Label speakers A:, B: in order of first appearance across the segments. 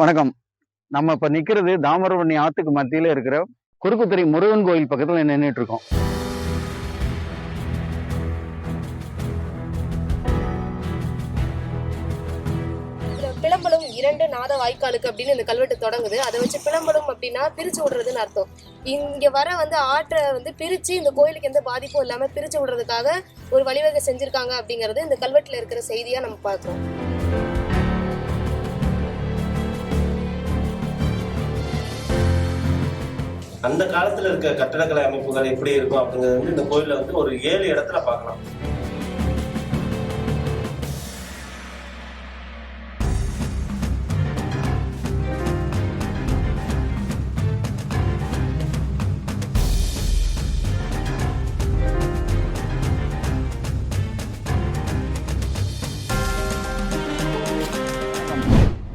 A: வணக்கம். நம்ம இப்ப நிக்கிறது தாமிரபரணி ஆத்துக்கு மத்தியில இருக்கிற குறுக்குத்துறை முருகன் கோயில் பக்கத்துல நின்றுட்டு இருக்கோம்
B: பிளம்பலம் இரண்டு நாத வாய்க்காலுக்கு அப்படின்னு இந்த கல்வெட்டு தொடங்குது. அதை வச்சு பிளம்பலம் அப்படின்னா பிரிச்சு விடுறதுன்னு அர்த்தம். இங்க வர வந்து ஆற்றை வந்து பிரிச்சு இந்த கோயிலுக்கு எந்த பாதிப்பும் இல்லாம பிரிச்சு விடுறதுக்காக ஒரு வழிவகை செஞ்சிருக்காங்க அப்படிங்கறது இந்த கல்வெட்டுல இருக்கிற செய்தியா நம்ம பார்க்கிறோம்.
C: அந்த காலத்துல இருக்க கட்டடக்கலை அமைப்புகள் எப்படி இருக்கும் அப்படிங்கிறது வந்து இந்த கோயில்ல வந்து ஒரு ஏழு இடத்துல பார்க்கலாம்.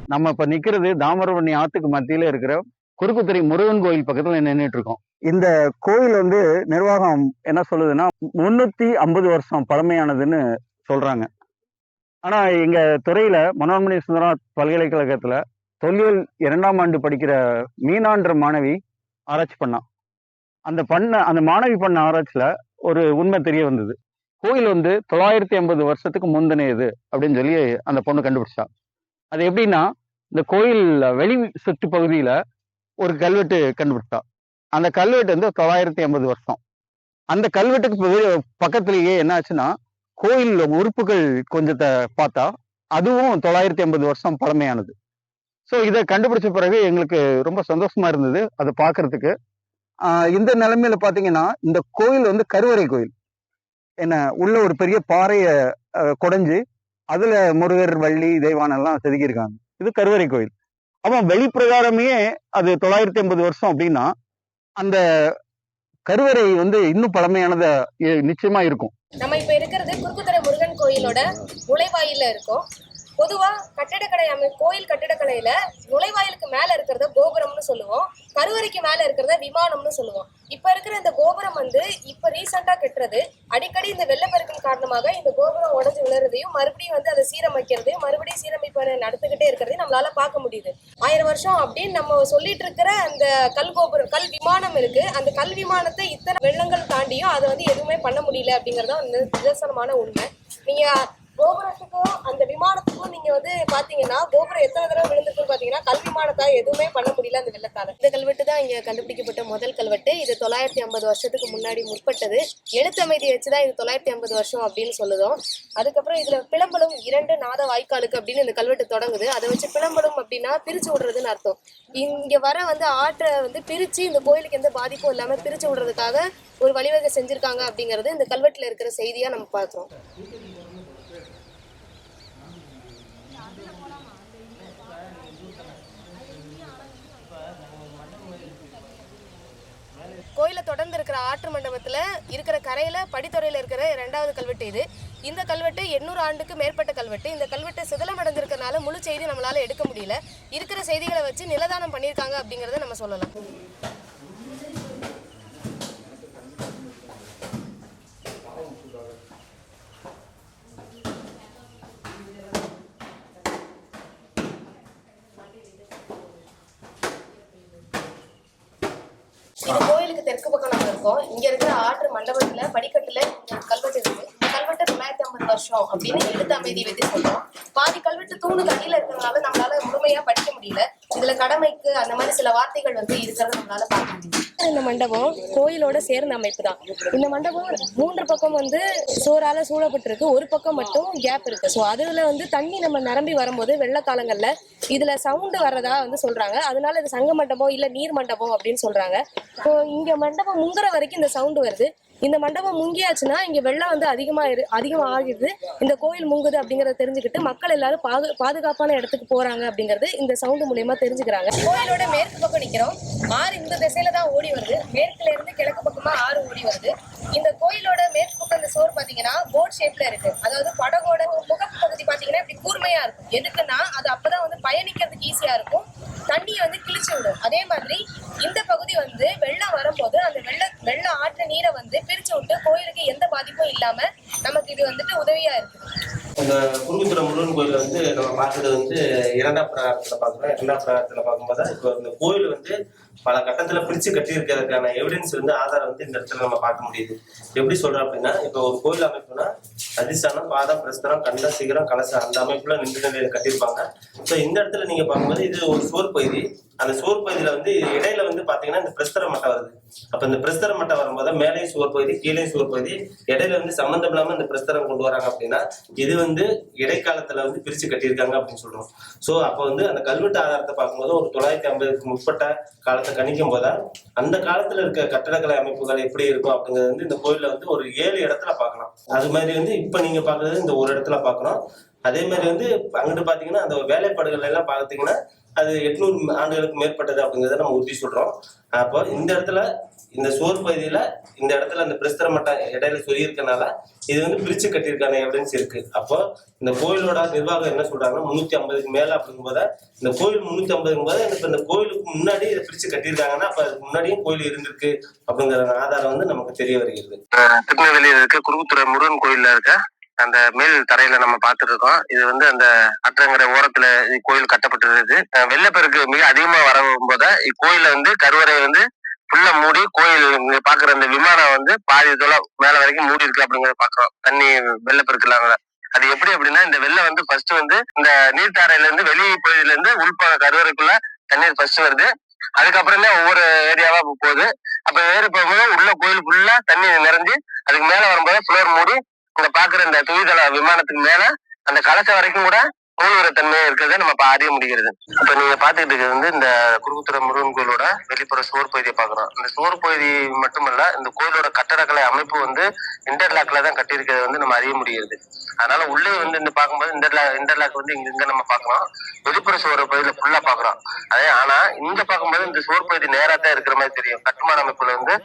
A: நம்ம இப்ப நிக்கிறது தாமிரபரணி ஆத்துக்கு மத்தியில இருக்கிற குறுக்குத்துறை முருகன் கோயில் பக்கத்துல நின்றுட்டு இருக்கோம். இந்த கோயில் வந்து நிர்வாகம் என்ன சொல்லுதுன்னா முன்னூத்தி ஐம்பது வருஷம் பழமையானதுன்னு சொல்றாங்க. ஆனா எங்க துறையில மனோன்மணி சுந்தரநாத் பல்கலைக்கழகத்துல தொல்லியல் இரண்டாம் ஆண்டு படிக்கிற மீனான்ற மாணவி ஆராய்ச்சி பண்ணான் அந்த பண்ண அந்த மாணவி பண்ண ஆராய்ச்சியில ஒரு உண்மை தெரிய வந்தது. கோயில் வந்து தொள்ளாயிரத்தி ஐம்பது வருஷத்துக்கு முந்தினையது அப்படின்னு சொல்லி அந்த பொண்ணு கண்டுபிடிச்சா. அது எப்படின்னா இந்த கோயில் வெளி சுற்று பகுதியில ஒரு கல்வெட்டு கண்டுபிடிச்சா அந்த கல்வெட்டு வந்து தொள்ளாயிரத்தி ஐம்பது வருஷம். அந்த கல்வெட்டுக்கு பகு- பக்கத்திலேயே என்ன ஆச்சுன்னா கோயில் உறுப்புகள் கொஞ்சத்தை பார்த்தா அதுவும் தொள்ளாயிரத்தி ஐம்பது வருஷம் பழமையானது. ஸோ இதை கண்டுபிடிச்ச பிறகு எங்களுக்கு ரொம்ப சந்தோஷமா இருந்தது அதை பார்க்கறதுக்கு. ஆஹ் இந்த நிலைமையில பாத்தீங்கன்னா இந்த கோயில் வந்து கருவறை கோயில். என்ன உள்ள ஒரு பெரிய பாறையை குடைஞ்சு அதுல முருகர் வள்ளி தெய்வானெல்லாம் செதுக்கியிருக்காங்க. இது கருவறை கோயில். அப்போ வெளிப்பிரகாரமே அது தொள்ளாயிரத்தி ஐம்பது வருஷம் அப்படின்னா அந்த கருவறை வந்து இன்னும் பழமையானத நிச்சயமா இருக்கும்.
B: நம்ம இப்ப இருக்கிறது குறுக்குத்தர முருகன் கோயிலோட நுழைவாயில இருக்கோம். பொதுவா கட்டிடக்கலை அமை கோயில் கட்டிடக்கலையில நுழைவாயிலுக்கு மேல இருக்கிறத கோபுரம்னு சொல்லுவோம். கருவறைக்கு மேல இருக்கிறத விமானம்னு சொல்லுவோம். இப்ப இருக்கிற இந்த கோபுரம் வந்து இப்ப ரீசெண்டா கட்டுறது. அடிக்கடி இந்த வெள்ளப்பெருக்கின் காரணமாக இந்த கோபுரம் உடஞ்சு விழுறதையும் மறுபடியும் வந்து அதை சீரமைக்கிறதையும் மறுபடியும் சீரமைப்பு நடத்துக்கிட்டே இருக்கிறதையும் நம்மளால பார்க்க முடியுது. ஆயிரம் வருஷம் அப்படின்னு நம்ம சொல்லிட்டு இருக்கிற அந்த கல் கோபுரம் கல் விமானம் இருக்கு. அந்த கல் விமானத்தை இத்தனை வெள்ளங்கள் தாண்டியும் அதை வந்து எதுவுமே பண்ண முடியல அப்படிங்கறத வந்து நிதர்சனமான உண்மை. நீங்க கோபுரம் விமானத்துக்கும் நீங்க வந்து பாத்தீங்கன்னா கோபுரம் எத்தனை தடவை விழுந்திருக்குன்னு பாத்தீங்கன்னா கல்விமானத்தால் எதுவுமே பண்ண முடியல அந்த வெள்ளத்தால. இந்த கல்வெட்டு தான் இங்க கண்டுபிடிக்கப்பட்ட முதல் கல்வெட்டு. இது தொள்ளாயிரத்தி ஐம்பது வருஷத்துக்கு முன்னாடி முற்பட்டது. எழுத்தமைதி வச்சுதான் இது தொள்ளாயிரத்தி ஐம்பது வருஷம் அப்படின்னு சொல்லுதோம். அதுக்கப்புறம் இதுல பிளம்பலும் இரண்டு நாத வாய்க்காலுக்கு அப்படின்னு இந்த கல்வெட்டு தொடங்குது. அதை வச்சு பிளம்பலும் அப்படின்னா பிரிச்சு விடுறதுன்னு அர்த்தம். இங்க வர வந்து ஆற்றை வந்து பிரிச்சு இந்த கோயிலுக்கு எந்த பாதிப்பும் இல்லாம பிரிச்சு விடுறதுக்காக ஒரு வழிவகை செஞ்சிருக்காங்க அப்படிங்கிறது இந்த கல்வெட்டுல இருக்கிற செய்தியா நம்ம பார்க்கிறோம் கோயிலை தொடர்ந்து இருக்கிற ஆற்று மண்டபத்துல இருக்கிற கரையில படித்துறையில் இருக்கிற ரெண்டாவது கல்வெட்டு இது. இந்த கல்வெட்டு எண்ணூறு ஆண்டுக்கு மேற்பட்ட கல்வெட்டு. இந்த கல்வெட்டு சிதலம் அடைஞ்சிருக்கனால முழு செய்தி நம்மளால எடுக்க முடியல. இருக்கிற செய்திகளை வச்சு நிலதானம் பண்ணியிருக்காங்க அப்படிங்கறத நம்ம சொல்லலாம். இது கோயிலுக்கு தெற்கு பக்கம் நம்ம இருக்கோம். இங்க இருக்கிற ஆற்று மண்டபத்துல படிக்கட்டுல கல்வெட்டு இருக்கு. கல்வெட்டு தொள்ளாயிரத்தி ஐம்பது வருஷம் அப்படின்னு எழுத்து அமைதி வச்சு சொல்றோம் பாதி கல்வெட்டு தூணு அடியில இருக்கிறதுனால நம்மளால முழுமையா படிக்க முடியல. இதுல கடமைக்கு அந்த மாதிரி சில வார்த்தைகள் வந்து இருக்கிறத நம்மளால பார்க்க முடியும் இந்த மண்டபம் கோயிலோட சேர்ந்த அமைப்பு தான் இந்த மண்டபம் மூன்று பக்கம் வந்து சோறால சூழப்பட்டிருக்கு. ஒரு பக்கம் மட்டும் கேப் இருக்கு. ஸோ அதுல வந்து தண்ணி நம்ம நிரம்பி வரும்போது வெள்ள காலங்கள்ல இதுல சவுண்டு வர்றதா வந்து சொல்றாங்க. அதனால இது சங்க மண்டபம் இல்ல நீர் மண்டபம் அப்படின்னு சொல்றாங்க. இப்போ இங்க மண்டபம் முங்குற வரைக்கும் இந்த சவுண்டு வருது. இந்த மண்டபம் முங்கியாச்சுன்னா இங்க வெள்ளம் வந்து அதிகமா இரு அதிகமா ஆகிடுது. இந்த கோயில் முங்குது அப்படிங்கறத தெரிஞ்சுக்கிட்டு மக்கள் எல்லாரும் பாது பாதுகாப்பான இடத்துக்கு போறாங்க அப்படிங்கறது இந்த சவுண்டு மூலயமா தெரிஞ்சுக்கிறாங்க. கோயிலோட மேற்கு பக்கம் நிக்கிறோம். ஆறு இந்த திசையில தான் ஓடி வருது. மேற்குல இருந்து கிழக்கு பக்கமா ஆறு ஓடி வருது. இந்த கோயிலோட மேற்கு பக்கம் இந்த சோறு பாத்தீங்கன்னா போட் ஷேப்ல இருக்கு. அதாவது படகோட முகப்பு பகுதி பாத்தீங்கன்னா இப்படி கூர்மையா இருக்கும். எதுக்குன்னா அது அப்பதான் வந்து பயணிக்கிறதுக்கு ஈஸியா இருக்கும். தண்ணியை வந்து கிழிச்சு விடும். அதே மாதிரி இந்த பகுதி வந்து வெள்ளம் வரும்போது அந்த வெள்ள வெள்ளம் வந்து பிரிச்சு விட்டு கோயிலுக்கு எந்த பாதிப்பும் இல்லாம நமக்கு இது வந்துட்டு உதவியா இருக்கு.
D: அந்த குருகுத்துறை முருகன் கோயில் வந்து நம்ம பார்த்தது வந்து இரண்டாம் பிரகாரத்துல பார்க்குறோம். இரண்டாம் பிரகாரத்துல பார்க்கும்போது இப்போ இந்த கோயில் வந்து பல கட்டத்துல பிரிச்சு கட்டியிருக்கிறதுக்கான எவிடன்ஸ் வந்து ஆதாரம் வந்து இந்த இடத்துல நம்ம பார்க்க முடியுது. எப்படி சொல்றோம் அப்படின்னா இப்போ ஒரு கோயில் அமைப்புனா அதிஸ்தானம் பாதம் பிரஸ்தனம் கண்ட சிகரம் கலசம் அந்த அமைப்புல நின்று நிலையில கட்டியிருப்பாங்க. ஸோ இந்த இடத்துல நீங்க பார்க்கும்போது இது ஒரு சோர் பகுதி. அந்த சோர் பகுதியில வந்து இடையில வந்து பாத்தீங்கன்னா இந்த பிரஸ்தர மட்டம் வருது. அப்ப இந்த பிரஸ்தர மட்டம் வரும்போது மேலேயும் சுவர் பகுதி கீழே சுவர் பகுதி இடையில வந்து சம்பந்தம் இல்லாம இந்த பிரஸ்தரம் கொண்டு வராங்க அப்படின்னா இது வந்து இடைக்காலத்துல வந்து பிரிச்சு கட்டியிருக்காங்க அப்படின்னு சொல்றோம். ஸோ அப்ப வந்து அந்த கல்வெட்டு ஆதாரத்தை பார்க்கும்போது ஒரு தொள்ளாயிரத்தி ஐம்பதுக்கு முற்பட்ட கால காலத்தை கணிக்கும் போது அந்த காலத்துல இருக்க கட்டடக்கலை அமைப்புகள் எப்படி இருக்கும் அப்படிங்கிறது வந்து இந்த கோயில்ல வந்து ஒரு ஏழு இடத்துல பார்க்கலாம். அது மாதிரி வந்து இப்ப நீங்க பாக்குறது இந்த ஒரு இடத்துல பார்க்கறோம் அதே மாதிரி வந்து அங்கிட்டு பாத்தீங்கன்னா அந்த வேலைப்பாடுகள் எல்லாம் பாத்தீங்கன்னா அது எட்நூறு ஆண்டுகளுக்கு மேற்பட்டது அப்படிங்கறத நம்ம உறுதி சொல்றோம். அப்போ இந்த இடத்துல இந்த சோர் பகுதியில இந்த இடத்துல அந்த பிரஸ்தர மட்டம் இடையில சொல்லியிருக்கனால இது வந்து பிரிச்சு கட்டியிருக்கான எவிடன்ஸ் இருக்கு. அப்போ இந்த கோயிலோட நிர்வாகம் என்ன சொல்றாங்கன்னா முன்னூத்தி ஐம்பதுக்கு மேல அப்படிங்கும்போது இந்த கோயில் முன்னூத்தி ஐம்பதுக்கும் போது இப்ப இந்த கோயிலுக்கு முன்னாடி இதை பிரிச்சு கட்டியிருக்காங்கன்னா அப்ப அதுக்கு முன்னாடியும் கோயில் இருந்திருக்கு அப்படிங்கிற ஆதாரம் வந்து நமக்கு தெரிய வருகிறது.
C: திருநெல்வேலியில் இருக்க. குருகுத்துறை முருகன் கோயில்ல இருக்க. அந்த மேல் தரையில நம்ம பார்த்துட்டு இருக்கோம் இது வந்து அந்த அற்றங்கரை ஓரத்துல கோயில் கட்டப்பட்டிருக்கு வெள்ளப்பெருக்கு மிக அதிகமா வரும்போது இக்கோயில வந்து கருவறை வந்து ஃபுல்லா மூடி கோயில் இங்க பாக்குற அந்த விமானம் வந்து பாதி தூரம் மேல வரைக்கும் மூடி இருக்கு அப்படிங்கறத பாக்குறோம் தண்ணி வெள்ளப்பெருக்கு அது எப்படி அப்படின்னா இந்த வெள்ளம் வந்து ஃபர்ஸ்ட் வந்து இந்த நீர்த்தாரையில இருந்து வெளி பகுதியில இருந்து உள்ப கருவறைக்குள்ள தண்ணீர் ஃபர்ஸ்ட் வருது. அதுக்கப்புறம் தான் ஒவ்வொரு ஏரியாவா போகுது. அப்ப ஏறி போகும்போது உள்ள கோயில் ஃபுல்லா தண்ணி நிறைஞ்சு அதுக்கு மேல வரும்போது ஃப்ளோர் மூடி இங்க பாக்குற இந்த துவிதள விமானத்துக்கு மேல அந்த கலசம் வரைக்கும் கூட மூழ்கிற தன்மை இருக்கிறத நம்ம அறிய முடிகிறது. இப்ப நீங்க பாத்துக்கிட்டு இருக்கிறது வந்து இந்த குருகுத்திர முருகன் கோயிலோட வெளிப்புற சுவர் பகுதியை பாக்குறோம் இந்த சுவர் பகுதி மட்டுமல்ல இந்த கோயிலோட கட்டடக்கலை அமைப்பு வந்து இன்டர்லாக்ல தான் கட்டியிருக்கிறத வந்து நம்ம அறிய முடிகிறது. அதனால உள்ளே வந்து இந்த பார்க்கும்போது இன்டர்லா இன்டர்லாக் வந்து இங்க இங்க நம்ம பாக்குறோம் வெளிப்புற சுவர் பகுதியில ஃபுல்லா பாக்குறோம் அதே ஆனா இங்க பார்க்கும்போது இந்த சுவர் பகுதி நேரா தான் இருக்கிற மாதிரி தெரியும். கட்டுமான அமைப்புல வந்து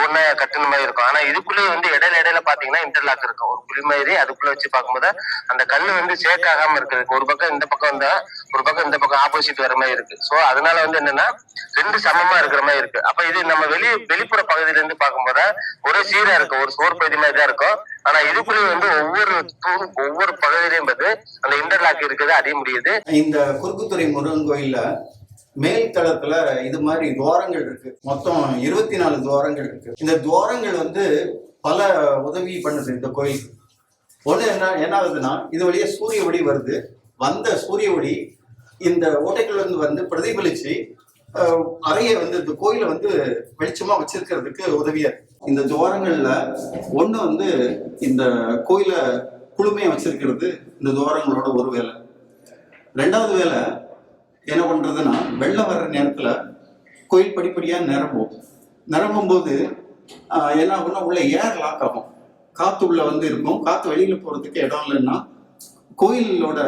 C: ஒன்னா கட்டின மாதிரி இருக்கும். ஆனா இதுக்குள்ளேயே வந்து இடையில இடையில பாத்தீங்கன்னா இன்டர்லாக் இருக்கும். ஒரு குழி மாதிரி அதுக்குள்ள வச்சு பார்க்கும்போது அந்த கல் வந்து சேக்காகாம ஆகாம இருக்கிறதுக்கு ஒரு பக்கம் இந்த பக்கம் வந்தா ஒரு பக்கம் இந்த பக்கம் ஆப்போசிட் வர மாதிரி இருக்கு. சோ அதனால வந்து என்னன்னா ரெண்டு சமமா இருக்கிற மாதிரி இருக்கு. அப்ப இது நம்ம வெளி வெளிப்புற பகுதியில இருந்து பார்க்கும்போது ஒரே சீரா இருக்கும் ஒரு சோர் பகுதி மாதிரி தான் இருக்கும். ஆனா இதுக்குள்ளே வந்து ஒவ்வொரு தூண் ஒவ்வொரு பகுதியிலையும் வந்து அந்த இன்டர்லாக் இருக்குது அறிய முடியுது.
A: இந்த குறுக்குத்துறை முருகன் கோயில்ல மேல் தளத்துல இது மாதிரி துவாரங்கள் இருக்கு. மொத்தம் இருபத்தி நாலு துவாரங்கள் இருக்கு. இந்த துவாரங்கள் வந்து பல உதவி பண்ணுது இந்த கோயிலுக்கு. ஒண்ணு என்ன என்ன ஆகுதுன்னா இது வழியா சூரிய ஒளி வருது. வந்த சூரிய ஒளி இந்த ஓட்டைகள்லேருந்து வந்து பிரதிபலிச்சு அறைய வந்து இந்த கோயிலை வந்து வெளிச்சமா வச்சிருக்கிறதுக்கு உதவியா இந்த துவாரங்கள்ல ஒண்ணு வந்து இந்த கோயிலை குழுமையா வச்சிருக்கிறது இந்த துவாரங்களோட ஒரு வேலை. ரெண்டாவது வேலை என்ன பண்றதுன்னா வெள்ளம் வர்ற நேரத்துல கோயில் படிப்படியா நிரம்பும். நிரம்பும் போது என்ன ஆகும்னா உள்ள ஏர் லாக் ஆகும். காத்து உள்ள வந்து இருக்கும். காத்து வெளியில போறதுக்கு இடம் இல்லைன்னா கோயிலோட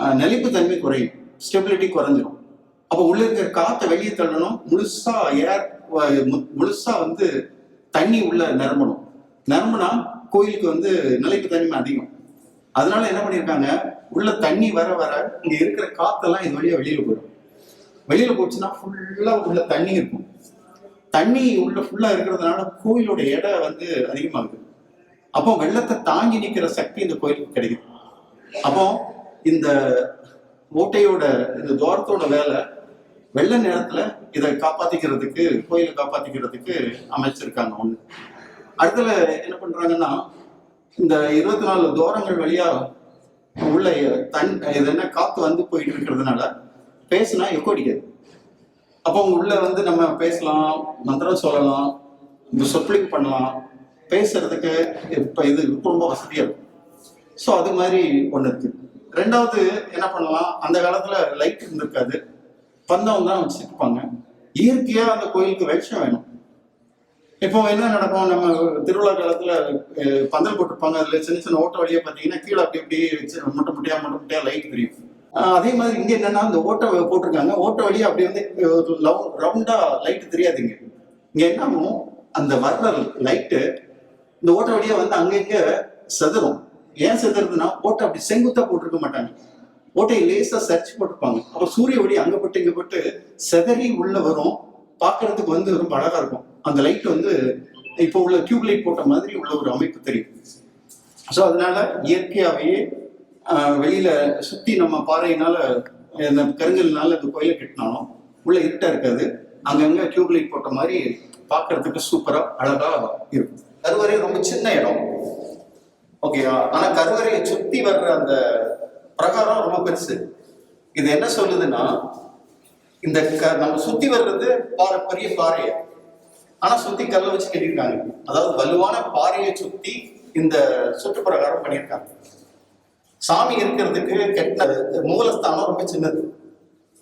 A: ஆஹ், நிலைப்புத்தன்மை குறையும். ஸ்டெபிலிட்டி குறைஞ்சிரும். அப்போ உள்ள இருக்கிற காற்றை வெளியே தள்ளணும். முழுசா ஏர் முழுசா வந்து தண்ணி உள்ள நிரம்பணும். நிரம்பினா கோயிலுக்கு வந்து நிலைப்புத்தன்மை அதிகம். அதனால என்ன பண்ணியிருக்காங்க உள்ள தண்ணி வர வர இங்க இருக்கிற காத்தெல்லாம் இது வழியா வெளியில போயிடும். வெளியில போச்சுன்னா ஃபுல்லா உள்ள தண்ணி இருக்கும். தண்ணி உள்ள ஃபுல்லா இருக்கிறதுனால கோயிலோட எடை வந்து அதிகமாகுது. அப்போ வெள்ளத்தை தாங்கி நிக்கிற சக்தி இந்த கோயிலுக்கு கிடைக்குது. அப்போ இந்த மூட்டையோட இந்த துவாரத்தோட வேலை வெள்ள நேரத்துல இதை காப்பாத்திக்கிறதுக்கு கோயிலை காப்பாத்திக்கிறதுக்கு அமைச்சிருக்காங்க ஒண்ணு. அடுத்துல என்ன பண்றாங்கன்னா இந்த இருபத்தி நாலு துவாரங்கள் வழியா உள்ள தன் இது என்ன காத்து வந்து போயிட்டு இருக்கிறதுனால பேசுனா எக்கோ அடிக்காது. அப்போ உள்ள வந்து நம்ம பேசலாம் மந்திரம் சொல்லலாம் இந்த சொற்பிளிக்கு பண்ணலாம். பேசுறதுக்கு இப்ப இது ரொம்ப வசதியா இருக்கும் ஸோ அது மாதிரி ஒன்று இருக்கு. ரெண்டாவது என்ன பண்ணலாம்? அந்த காலத்துல லைட் இருந்திருக்காது. பந்தம் தான் வச்சிருப்பாங்க இயற்கையா அந்த கோயிலுக்கு வெளிச்சம் வேணும். இப்போ என்ன நடக்கும்? நம்ம திருவிழா காலத்துல பந்தல் போட்டிருப்பாங்க. அதுல சின்ன சின்ன ஓட்ட வழியா பாத்தீங்கன்னா கீழே அப்படி அப்படியே வச்சு முட்டை முட்டையா முட்டை முட்டையா லைட் தெரியும். அதே மாதிரி இங்க என்னன்னா இந்த ஓட்டை போட்டிருக்காங்க. ஓட்ட வழியா அப்படி வந்து ரவுண்டா லைட் தெரியாதுங்க. இங்க என்ன ஆகும்? அந்த வர்ற லைட்டு இந்த ஓட்ட வழியா வந்து அங்கங்க செதறும் ஏன் செதுறதுன்னா ஓட்டை அப்படி செங்குத்தா போட்டிருக்க மாட்டாங்க. ஓட்டையை லேசா சரிச்சு போட்டிருப்பாங்க. அப்ப சூரிய ஒளி அங்க பட்டு இங்க போட்டு செதறி உள்ள வரும். பாக்குறதுக்கு வந்து ரொம்ப அழகா இருக்கும். அந்த லைட் வந்து இப்போ உள்ள டியூப் லைட் போட்ட மாதிரி உள்ள ஒரு அமைப்பு தெரியும். ஸோ அதனால இயற்கையாகவே வெளியில சுத்தி நம்ம பாறையினால இந்த கருங்கல்னால இந்த கோயிலை கட்டினாலும் உள்ள இருட்டா இருக்காது. அங்கங்க டியூப் லைட் போட்ட மாதிரி பார்க்கிறதுக்கு சூப்பரா அழகா இருக்கும். கருவறை ரொம்ப சின்ன இடம். ஓகே ஆனா கருவறையை சுத்தி வர்ற அந்த பிரகாரம் ரொம்ப பெருசு. இது என்ன சொல்லுதுன்னா இந்த க- நம்ம சுத்தி வர்றது பாறை பெரிய பாறையை. ஆனா சுத்தி கல்லை வச்சு கட்டியிருக்காங்க. அதாவது வலுவான பாறையை சுத்தி இந்த சுற்றுப்பிரகாரம் பண்ணியிருக்காங்க. சாமி இருக்கிறதுக்கு கெட்ட மூலஸ்தானம் ரொம்ப சின்னது.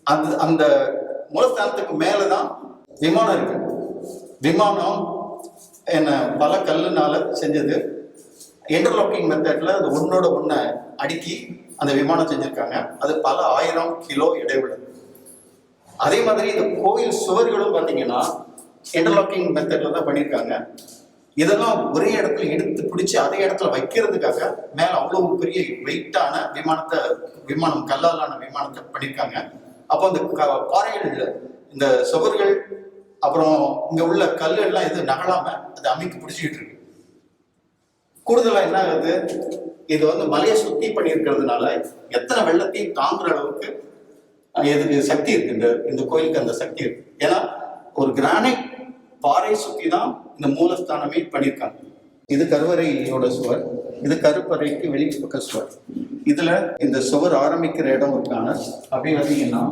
A: அந்த அந்த மூலஸ்தானத்துக்கு மேலதான் விமானம் இருக்கு. விமானம் என்ன பல கல்லுனால செஞ்சது. இன்டர்லாக்கிங் மெத்தட்ல அது ஒன்னோட ஒண்ண அடுக்கி அந்த விமானம் செஞ்சிருக்காங்க. அது பல ஆயிரம் கிலோ இடைவெளி. அதே மாதிரி இந்த கோயில் சுவர்களும் பார்த்தீங்கன்னா இன்டர்லாக்கிங் மெத்தட்ல தான் பண்ணியிருக்காங்க இதெல்லாம் ஒரே இடத்துல எடுத்து பிடிச்சி அதே இடத்துல வைக்கிறதுக்காக மேல அவ்வளவு பெரிய வெயிட்டான விமானத்தை விமானம் கல்லாலான விமானத்தை பண்ணியிருக்காங்க அப்போ அந்த பாறைகள் இந்த சுவர்கள் அப்புறம் இங்க உள்ள கல் எல்லாம் எதுவும் நகலாம அது அமைக்க பிடிச்சிக்கிட்டு இருக்கு. கூடுதலா என்ன ஆகுது இது வந்து மலையை சுத்தி பண்ணியிருக்கிறதுனால எத்தனை வெள்ளத்தையும் தாங்குற அளவுக்கு எதுக்கு இதுக்கு சக்தி இருக்கு. இந்த இந்த கோயிலுக்கு அந்த சக்தி இருக்கு. ஏன்னா ஒரு கிரானைட் பாறை சுத்தி தான் இந்த மூலஸ்தானமே பண்ணியிருக்காங்க. இது கருவறையோட சுவர். இது கருப்பறைக்கு வெளிப்பக்க சுவர். இதுல இந்த சுவர் ஆரம்பிக்கிற இடம் இருக்கான அப்படி வந்தீங்கன்னா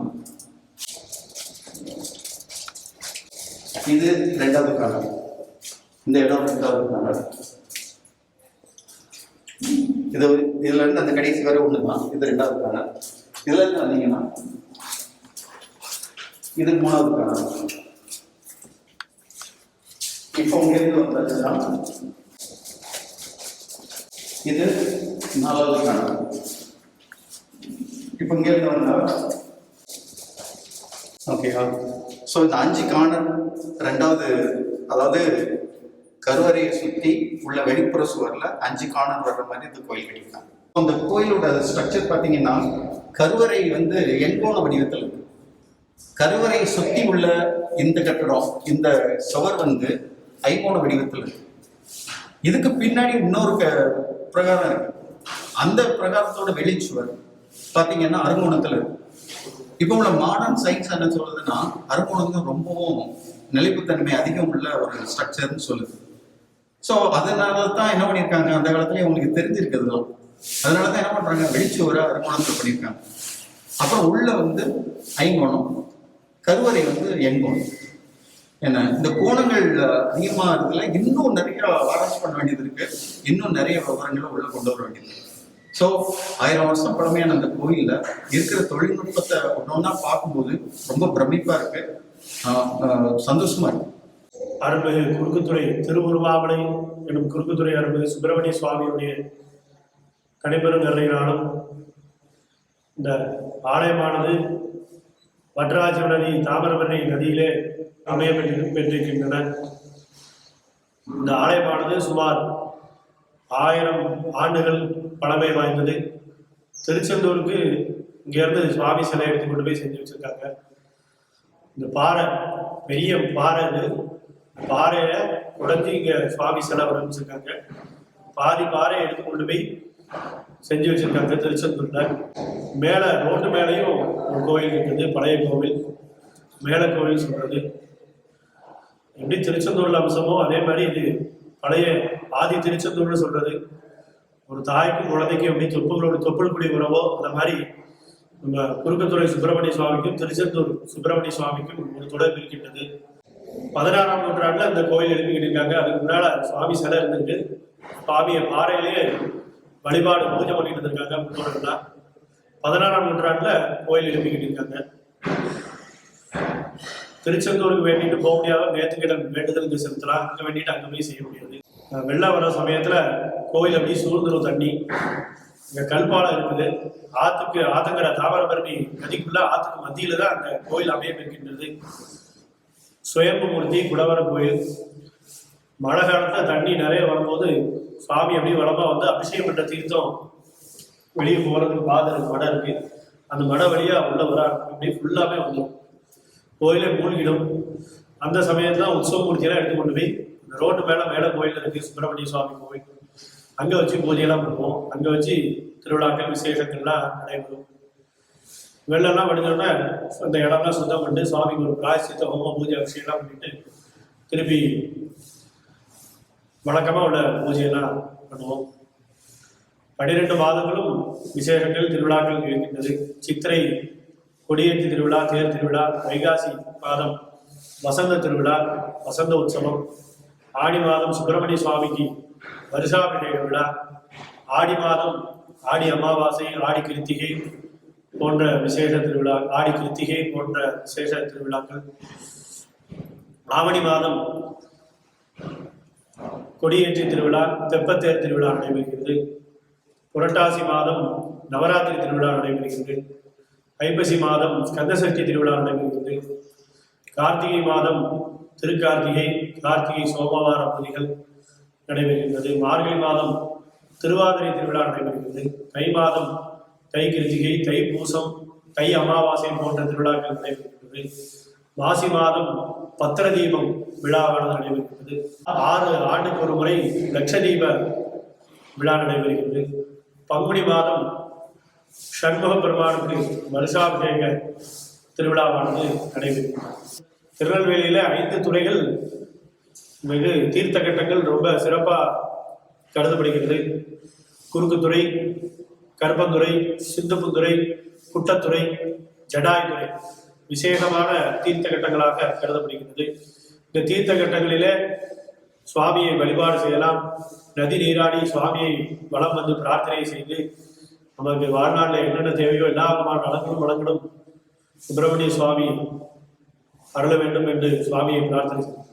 A: இது ரெண்டாவது காலம் இந்த இடம் ரெண்டாவது காலம் இது இதுல இருந்து அந்த கடைசி வரை ஒண்ணுதான் இது ரெண்டாவது காலம் இதுல இருந்து வந்தீங்கன்னா இது மூணாவது காலம் இப்போ உங்க இருந்து வந்ததுன்னா இது நாலாவது காலம் இப்போ இங்க இருந்து வந்தா ஓகேவா ஸோ இந்த அஞ்சு காணல் ரெண்டாவது அதாவது கருவறையை சுற்றி உள்ள வெளிப்புற சுவரில் அஞ்சு காணல் வர்ற மாதிரி இந்த கோயில் கட்டியிருக்காங்க. அந்த கோயிலோட ஸ்ட்ரக்சர் பார்த்தீங்கன்னா கருவறை வந்து எண்கோண வடிவத்தில் இருக்கு. கருவறையை சுற்றி உள்ள இந்த கட்டடம் இந்த சுவர் வந்து ஐங்கோண வடிவத்தில் இருக்கு. இதுக்கு பின்னாடி இன்னொரு க- பிரகாரம் இருக்கு. அந்த பிரகாரத்தோட வெளிச்சுவர் பார்த்தீங்கன்னா அருங்கோணத்தில் இருக்கு. இப்போ உள்ள மாடர்ன் சயின்ஸ் என்ன சொல்லுதுன்னா அருங்கோணம் ரொம்பவும் நிலைப்புத்தன்மை அதிகம் உள்ள ஒரு ஸ்ட்ரக்சர்னு சொல்லுது. ஸோ அதனால தான் என்ன பண்ணியிருக்காங்க? அந்த காலத்துல அவங்களுக்கு தெரிஞ்சிருக்கிறதுலாம். அதனால தான் என்ன பண்றாங்க? வெளிச்சுவரை அருங்கோணத்தில் பண்ணியிருக்காங்க. அப்புறம் உள்ள வந்து ஐங்கோணம். கருவறை வந்து எண்கோணம். என்ன? இந்த கோணங்கள் அதிகமாக இருக்குல்ல இன்னும் நிறைய ஆராய்ச்சி பண்ண வேண்டியது இருக்கு. இன்னும் நிறைய விவரங்களை உள்ள கொண்டு வர வேண்டியது ஸோ ஆயிரம் வருஷம் பழமையான அந்த கோயிலில் இருக்கிற தொழில்நுட்பத்தை ஒன்று ஒன்றா பார்க்கும்போது ரொம்ப பிரமிப்பாக இருக்கு. சந்தோஷமா இருக்கு.
E: அருள்மிகு குறுக்குத்துறை திருவுருவாவளை எனும் குறுக்குத்துறை அருள்மிகு சுப்பிரமணிய சுவாமியுடைய தனிப்பெருங்கருணையினாலும் இந்த ஆலயமானது வட்ராஜ நதி தாமிரபரணி நதியிலே அமைய பெற்றிருக்கின்றன. இந்த ஆலயமானது சுமார் ஆயிரம் ஆண்டுகள் பழமை வாய்ந்தது. திருச்செந்தூருக்கு இங்கேருந்து சுவாமி சிலை எடுத்து கொண்டு போய் செஞ்சு வச்சிருக்காங்க. இந்த பாறை பெரிய பாறை இது. பாறையை உடைஞ்சு இங்க சுவாமி சிலை வரைஞ்சிருக்காங்க பாதி பாறையை எடுத்து கொண்டு போய் செஞ்சு வச்சிருக்காங்க திருச்செந்தூர்ல. மேல ரோட்டு மேலேயும் ஒரு கோயில் இருக்குது பழைய கோவில். மேல கோவில் சொல்றது. எப்படி திருச்செந்தூர்ல அம்சமோ அதே மாதிரி இது பழைய ஆதி திருச்செந்தூர்னு சொல்றது. ஒரு தாய்க்கும் குழந்தைக்கும் எப்படி தொப்புகளோட தொப்புள் குடி உறவோ அந்த மாதிரி நம்ம குறுக்கத்துறை சுப்பிரமணிய சுவாமிக்கும் திருச்செந்தூர் சுப்பிரமணிய சுவாமிக்கும் ஒரு தொடர்பு இருக்கின்றது. பதினாறாம் நூற்றாண்டுல அந்த கோயில் எழுப்பிக்கிட்டு இருக்காங்க. அதுக்கு முன்னால சுவாமி சிலை இருந்துட்டு சுவாமியை பாறையிலேயே வழிபாடு பூஜை பண்ணிட்டு இருந்திருக்காங்க முன்னோர்கள்லாம். பதினாறாம் நூற்றாண்டுல கோயில் எழுப்பிக்கிட்டு இருக்காங்க. திருச்செந்தூருக்கு வேண்டிட்டு போக முடியாத நேற்றுக்கிடம் வேண்டுதலுக்கு செலுத்தலாம். அங்க வேண்டிட்டு அங்க போய் செய்ய முடியாது. வெள்ளம் வர சமயத்துல கோயில் அப்படியே சூழ்ந்துரும் தண்ணி. இங்க கல்பாலம் இருக்குது. ஆத்துக்கு ஆத்தங்கரை தாமிரபரணி நதிக்குள்ள ஆத்துக்கு மத்தியில தான் அந்த கோயில் அமையப்பெறுகின்றது சுயம்பு சுயம்புமூர்த்தி குடவர கோயில். மழை காலத்துல தண்ணி நிறைய வரும்போது சுவாமி அப்படியே வளமா வந்து அபிஷேகம் தீர்த்தம் வெளியே போறதுக்கு பாதை மடம் இருக்கு. அந்த மட வழியா உள்ள வர அப்படியே ஃபுல்லாவே வந்துடும் கோயிலே மூழ்கிடும். அந்த சமயத்துல உற்சவ மூர்த்தியெல்லாம் எடுத்து கொண்டு போய் ரோட்டு மேல மேல கோயில் இருக்கு சுப்பிரமணிய சுவாமி கோவில் அங்க வச்சு பூஜையெல்லாம் பண்ணுவோம். அங்க வச்சு திருவிழாக்கள் விசேஷங்கள்லாம் நடைபெறும். வெள்ளம்லாம் வடிஞ்சோடனே அந்த இடம்லாம் சுத்தம் பண்ணிட்டு சுவாமிக்கு ஒரு பிராயசித்த ஹோம பூஜை அபிஷேகம்லாம் பண்ணிட்டு திருப்பி வழக்கமாக உள்ள பூஜையெல்லாம் பண்ணுவோம். பன்னிரெண்டு மாதங்களும் விசேஷங்கள் திருவிழாக்கள் இருக்கின்றது. சித்திரை கொடியேற்றி திருவிழா தேர் திருவிழா வைகாசி மாதம் வசந்த திருவிழா வசந்த உற்சவம் ஆடி மாதம் சுப்பிரமணிய சுவாமிக்கு வருஷாபிஷேக விழா ஆடி மாதம் ஆடி அமாவாசை ஆடி கிருத்திகை போன்ற விசேஷ திருவிழா ஆடி கிருத்திகை போன்ற விசேஷ திருவிழாக்கள். ஆவணி மாதம் கொடியேற்றி திருவிழா தெப்பத்தேர் திருவிழா நடைபெறுகிறது. புரட்டாசி மாதம் நவராத்திரி திருவிழா நடைபெறுகிறது. ஐப்பசி மாதம் ஸ்கந்தசஷ்டி திருவிழா நடைபெறுகிறது. கார்த்திகை மாதம் திருக்கார்த்திகை கார்த்திகை சோமவார பூஜைகள் நடைபெறுகின்றது மார்கழி மாதம் திருவாதிரை திருவிழா நடைபெறுகிறது. தை மாதம் தை கிருத்திகை தை பூசம் தை அமாவாசை போன்ற திருவிழாக்கள் நடைபெறுகிறது. மாசி மாதம் பத்திர தீபம் விழாவானது நடைபெறுகிறது. ஆறு ஆண்டுக்கு ஒரு முறை லட்சதீப விழா நடைபெறுகிறது. பங்குனி மாதம் சண்முக பெருமானுக்கு வருஷாபிஷேக திருவிழாவானது நடைபெறுகிறது. திருநெல்வேலியில ஐந்து துறைகள் வெகு தீர்த்த கட்டங்கள் ரொம்ப சிறப்பாக கருதப்படுகிறது. குறுக்குத்துறை கர்ப்பந்துறை சிந்துபுந்துறை குட்டத்துறை ஜடாய்துறை விசேஷமான தீர்த்த கட்டங்களாக கருதப்படுகிறது இந்த தீர்த்த கட்டங்களிலே சுவாமியை வழிபாடு செய்யலாம். நதி நீராடி சுவாமியை வலம் வந்து பிரார்த்தனை செய்து நமக்கு வாழ்நாளில் என்னென்ன தேவையோ எல்லா விதமான நலங்களும் வளங்களும் சுப்பிரமணிய சுவாமி அருள வேண்டும் என்று சுவாமியை பிரார்த்தனை செய்து